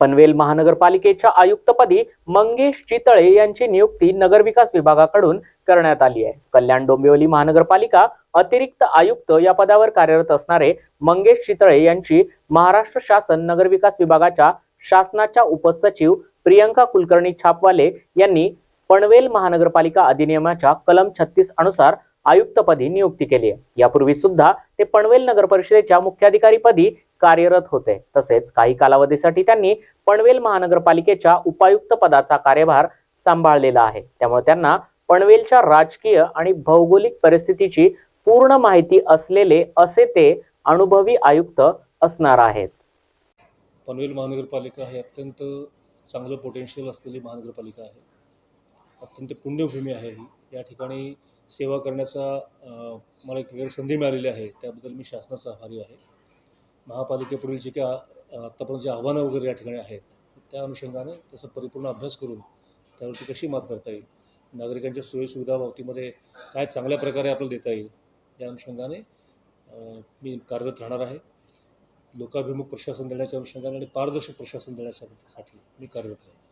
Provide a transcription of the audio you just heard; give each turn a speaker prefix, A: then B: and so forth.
A: पनवेल महानगरपालिकेच्या आयुक्तपदी मंगेश चितळे यांची नियुक्ती नगरविकास विभागाकडून करण्यात आली आहे. कल्याण डोंबिवली महानगरपालिका अतिरिक्त आयुक्त या पदावर कार्यरत असणारे मंगेश चितळे यांची महाराष्ट्र शासन नगरविकास विभागाच्या शासनाच्या उपसचिव प्रियंका कुलकर्णी छापवाले यांनी पनवेल महानगरपालिका अधिनियमाच्या कलम छत्तीस अनुसार आयुक्तपदी नियुक्ती केली आहे. यापूर्वी सुद्धा ते पनवेल नगर परिषदेच्या मुख्याधिकारीपदी कार्यरत होते. तसेच काही कालावधीसाठी त्यांनी पनवेल महानगरपालिकेच्या उपायुक्त पदाचा कार्यभार सांभाळलेला आहे. त्यामुळे त्यांना पनवेलच्या राजकीय आणि भौगोलिक परिस्थितीची पूर्ण माहिती असलेले असे ते अनुभवी आयुक्त असणार आहेत.
B: पनवेल महानगरपालिका ही अत्यंत चांगलं पोटेन्शियल असलेली महानगरपालिका आहे. अत्यंत पुण्यभूमी आहे ही. या ठिकाणी सेवा करण्याचा मला एक वेगळी संधी मिळालेली आहे. त्याबद्दल मी शासनाचा आभारी आहे. महापालिकेपुढील जे काही आत्तापर्यंत जे आव्हानं वगैरे या ठिकाणी आहेत त्या अनुषंगाने त्याचा परिपूर्ण अभ्यास करून त्यावरती कशी मात करता येईल? नागरिकांच्या सोयीसुविधा बाबतीमध्ये काय चांगल्या प्रकारे आपल्याला देता येईल? या अनुषंगाने मी कार्यरत राहणार आहे. लोकाभिमुख प्रशासन देण्याच्या अनुषंगाने आणि पारदर्शक प्रशासन देण्यासाठी मी कार्यरत आहे